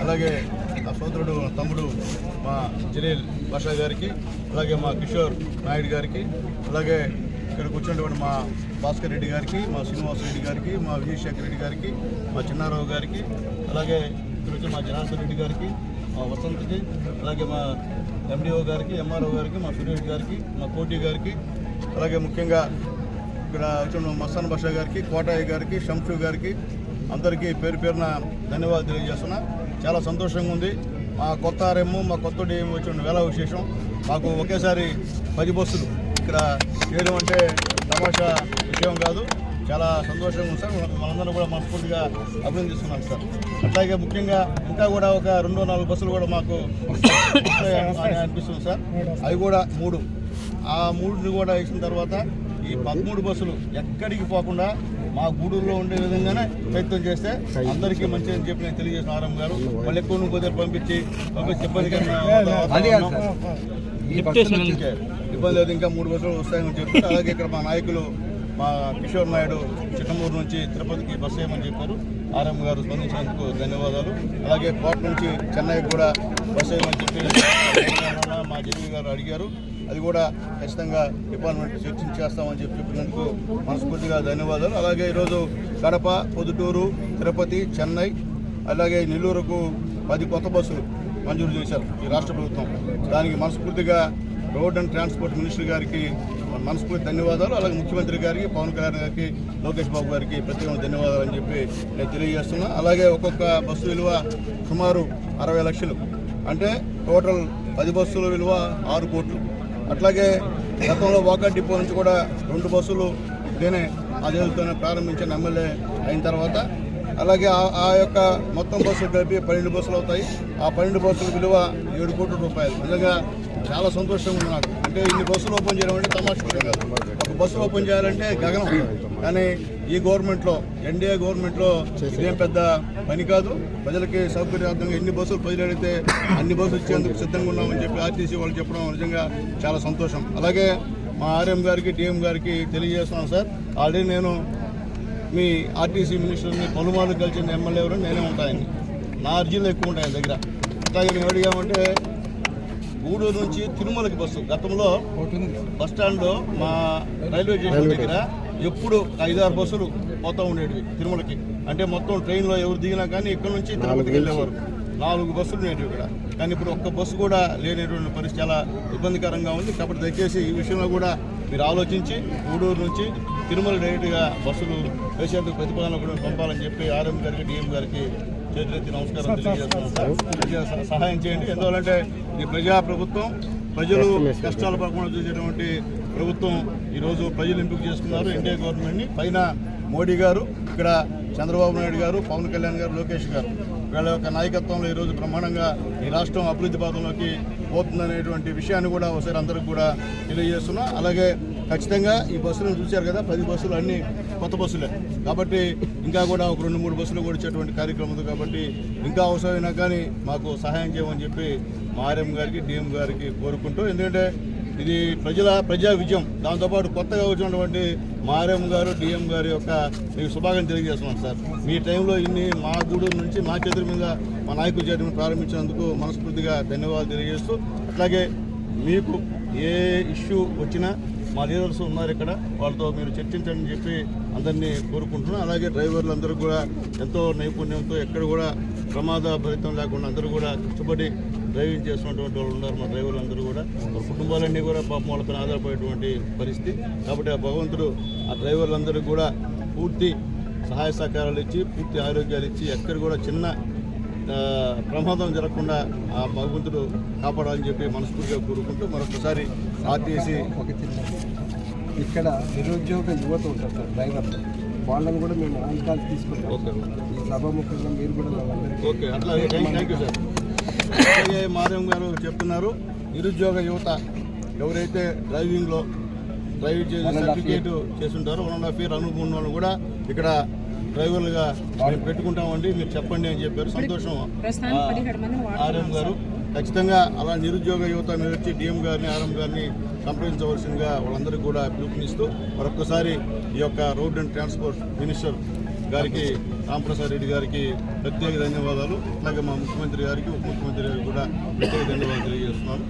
అలాగే నా సోదరుడు తమ్ముడు మా జలీల్ బాషా గారికి అలాగే మా కిషోర్ నాయుడు గారికి అలాగే ఇక్కడ కూర్చున్నటువంటి మా భాస్కర్ రెడ్డి గారికి మా శ్రీనివాస రెడ్డి గారికి మా విజయశేఖర్ రెడ్డి గారికి మా చిన్నారావు గారికి అలాగే ఇక్కడ వచ్చిన మా జనార్దన్ రెడ్డి గారికి మా వసంత్కి అలాగే మా ఎండిఓ గారికి ఎంఆర్ఓ గారికి మా సురేష్ గారికి మా కోటి గారికి అలాగే ముఖ్యంగా ఇక్కడ వచ్చిన మస్తాన్ బషా గారికి కోటాయి గారికి షంషు గారికి అందరికీ పేరు పేరున ధన్యవాదాలు తెలియజేస్తున్నా. చాలా సంతోషంగా ఉంది. మా కొత్త ఆర్ఎం మా కొత్త డిఎం వచ్చిన వేళ విశేషం. మాకు ఒకేసారి పది బస్సులు ఇక్కడ చేయడం అంటే తమాషా విషయం కాదు. చాలా సంతోషంగా ఉంది సార్. మన- మనందరం కూడా మనస్ఫూర్తిగా అభినందిస్తున్నాం సార్. అట్లాగే ముఖ్యంగా ఇంకా కూడా ఒక రెండో నాలుగు బస్సులు కూడా మాకు అనిపిస్తుంది సార్. అవి కూడా మూడు. ఆ మూడుని కూడా వేసిన తర్వాత ఈ పదమూడు బస్సులు ఎక్కడికి పోకుండా మా గూడూరులో ఉండే విధంగానే ప్రయత్నం చేస్తే అందరికీ మంచి అని చెప్పి నేను తెలియజేసిన ఆరం గారు. మళ్ళీ ఎక్కువ కొద్దిగా పంపించి పంపించి ఓకే. ఇబ్బంది లేదు ఇంకా మూడు బస్సులు వస్తాయని చెప్పి అలాగే ఇక్కడ మా నాయకులు మా కిషోర్ నాయుడు చిట్టమూరు నుంచి తిరుపతికి బస్సు వేయమని చెప్పారు. ఆర్ఎం గారు స్పందించినందుకు ధన్యవాదాలు. అలాగే కోట నుంచి చెన్నైకి కూడా బస్సు వేయమని చెప్పి మా జగన్ గారు అడిగారు. అది కూడా ఖచ్చితంగా డిపార్ట్మెంట్ చర్చించేస్తామని చెప్పి చెప్పినందుకు మనస్ఫూర్తిగా ధన్యవాదాలు. అలాగే ఈరోజు కడప పొద్దుటూరు తిరుపతి చెన్నై అలాగే నెల్లూరుకు పది కొత్త బస్సులు మంజూరు చేశారు ఈ రాష్ట్ర ప్రభుత్వం. దానికి మనస్ఫూర్తిగా రోడ్ అండ్ ట్రాన్స్పోర్ట్ మినిస్టర్ గారికి మనస్ఫూర్తి ధన్యవాదాలు. అలాగే ముఖ్యమంత్రి గారికి పవన్ కళ్యాణ్ గారికి లోకేష్ బాబు గారికి ప్రత్యేకమైన ధన్యవాదాలు అని చెప్పి నేను తెలియజేస్తున్నా. అలాగే ఒక్కొక్క బస్సు విలువ సుమారు అరవై లక్షలు. అంటే టోటల్ పది బస్సుల విలువ ఆరు కోట్లు. అట్లాగే గతంలో వాకర్ డిపో నుంచి కూడా రెండు బస్సులు నేనే అదే ప్రారంభించిన ఎమ్మెల్యే అయిన తర్వాత. అలాగే ఆ- ఆ యొక్క మొత్తం బస్సులు కలిపి పన్నెండు బస్సులు అవుతాయి. ఆ పన్నెండు బస్సుల విలువ ఏడు కోట్ల రూపాయలు. నిజంగా చాలా సంతోషంగా ఉంది నాకు. అంటే ఇన్ని బస్సులు ఓపెన్ చేయడం అంటే తమాషా. కాదు ఒక బస్సు ఓపెన్ చేయాలంటే గగనం. కానీ ఈ గవర్నమెంట్లో ఎన్డీఏ గవర్నమెంట్లో ఇదేం పెద్ద పని కాదు. ప్రజలకి సౌకర్యార్థంగా ఎన్ని బస్సులు ప్రజలు అడిగితే అన్ని బస్సులు ఇచ్చేందుకు సిద్ధంగా ఉన్నామని చెప్పి ఆర్టీసీ వాళ్ళు చెప్పడం నిజంగా చాలా సంతోషం. అలాగే మా ఆర్ఎం గారికి డిఎం గారికి తెలియజేస్తున్నాను సార్. ఆల్రెడీ నేను మీ ఆర్టీసీ మినిస్టర్ని పలుమార్లు కలిసిన ఎమ్మెల్యే ఎవరు నేనే ఉంటాయని. నా అర్జీలు ఎక్కువ ఉంటాయి దగ్గర. అట్లాగే మేము అడిగామంటే గూడూరు నుంచి తిరుమలకి బస్సు. గతంలో బస్ స్టాండ్లో మా రైల్వే స్టేషన్ దగ్గర ఎప్పుడు ఐదారు బస్సులు పోతూ ఉండేవి తిరుమలకి. అంటే మొత్తం ట్రైన్లో ఎవరు దిగినా కానీ ఇక్కడ నుంచి తిరుపతికి వెళ్ళేవారు. నాలుగు బస్సులు ఉండేవి ఇక్కడ. కానీ ఇప్పుడు ఒక్క బస్సు కూడా లేనటువంటి పరిస్థితి చాలా ఇబ్బందికరంగా ఉంది. కాబట్టి దయచేసి ఈ విషయంలో కూడా మీరు ఆలోచించి గూడూరు నుంచి తిరుమల డైరెక్ట్గా బస్సులు వేసేందుకు ప్రతిపాదన కూడా పంపాలని చెప్పి ఆర్ఎం గారికి డిఎం గారికి చేతులెత్తి నమస్కారం సహ- సహాయం చేయండి. ఎందువల్లంటే ఇది ప్రజా ప్రభుత్వం ప్రజలు కష్టాలు పడకుండా చూసేటువంటి ప్రభుత్వం ఈరోజు ప్రజలు ఎంపిక చేసుకున్నారు. ఎన్డీఏ గవర్నమెంట్ని. పైన మోడీ గారు ఇక్కడ చంద్రబాబు నాయుడు గారు పవన్ కళ్యాణ్ గారు లోకేష్ గారు. వీళ్ళ యొక్క నాయకత్వంలో ఈరోజు బ్రహ్మాండంగా ఈ రాష్ట్రం అభివృద్ధి పథంలోకి పోతుందనేటువంటి విషయాన్ని కూడా ఒకసారి అందరికి కూడా తెలియజేస్తున్నా. అలాగే ఖచ్చితంగా ఈ బస్సులను చూశారు కదా పది బస్సులు అన్ని కొత్త బస్సులే. కాబట్టి ఇంకా కూడా ఒక రెండు మూడు బస్సులు కూడా ఇచ్చేటువంటి కార్యక్రమం ఉంది కాబట్టి ఇంకా అవసరమైనా కానీ మాకు సహాయం చేయమని చెప్పి మారెం గారికి డిఎం గారికి కోరుకుంటూ ఎందుకంటే ఇది ప్రజల ప్రజా విజయం. దాంతోపాటు కొత్తగా వచ్చినటువంటి మారెం గారు డిఎం గారి యొక్క మీకు శుభాకాంక్షలు తెలియజేస్తున్నాం సార్. మీ టైంలో ఇన్ని మా గూడూరు నుంచి మా చేతుల మీద మా నాయకుల చేతుల ప్రారంభించినందుకు మనస్ఫూర్తిగా ధన్యవాదాలు తెలియజేస్తూ అట్లాగే మీకు ఏ ఇష్యూ వచ్చినా మా లీడర్స్ ఉన్నారు ఇక్కడ. వాళ్ళతో మీరు చర్చించండి చెప్పి అందరినీ కోరుకుంటున్నాను అలాగే డ్రైవర్లు అందరూ కూడా ఎంతో నైపుణ్యంతో ఎక్కడ కూడా ప్రమాద భరితం లేకుండా అందరూ కూడా కష్టపడి డ్రైవింగ్ చేస్తున్నటువంటి వాళ్ళు ఉన్నారు. మా డ్రైవర్లు అందరూ కూడా. వాళ్ళ కుటుంబాలన్నీ కూడా పాపం వాళ్ళపైన ఆధారపడేటువంటి పరిస్థితి. కాబట్టి ఆ భగవంతుడు ఆ డ్రైవర్లందరికీ కూడా పూర్తి సహాయ సహకారాలు ఇచ్చి పూర్తి ఆరోగ్యాలు ఇచ్చి ఎక్కడ కూడా చిన్న ప్రమాదం జరగకుండా ఆ భగవంతుడు కాపాడాలని చెప్పి మనస్ఫూర్తిగా కోరుకుంటూ మరొకసారి ఆర్టీసీ ఒక చిన్న ఇక్కడ నిరుద్యోగ యువత ఉంటారు సార్ డ్రైవర్లు వాళ్ళని కూడా మేము ఆన్ కాల్ తీసుకుంటాం. ఓకే ఈ సభాముఖంగా మీరు కూడా వాళ్ళందరికీ ఓకే అట్లాగే థ్యాంక్ యూ సార్. మారేం గారు చెప్తున్నారు నిరుద్యోగ యువత ఎవరైతే డ్రైవింగ్లో డ్రైవింగ్ చేసి సర్టిఫికేట్ చేస్తుంటారో వన్ అండ్ హాఫ్ ఇయర్ అనుభవం ఉన్న వాళ్ళు కూడా ఇక్కడ డ్రైవర్లుగా మేము పెట్టుకుంటామండి. మీరు చెప్పండి అని చెప్పారు. సంతోషం. ఆర్ఎం గారు. ఖచ్చితంగా అలా నిరుద్యోగ యువత మీద వచ్చి డిఎం గారిని ఆర్ఎం గారిని సంప్రదించవలసిందిగా వాళ్ళందరికీ కూడా పిలుపునిస్తూ మరొకసారి ఈ యొక్క రోడ్ అండ్ ట్రాన్స్పోర్ట్ మినిస్టర్ గారికి రామప్రసాద్ రెడ్డి గారికి ప్రత్యేక ధన్యవాదాలు. అలాగే మా ముఖ్యమంత్రి గారికి ఉప ముఖ్యమంత్రి గారికి కూడా ప్రత్యేక ధన్యవాదాలు తెలియజేస్తున్నాను.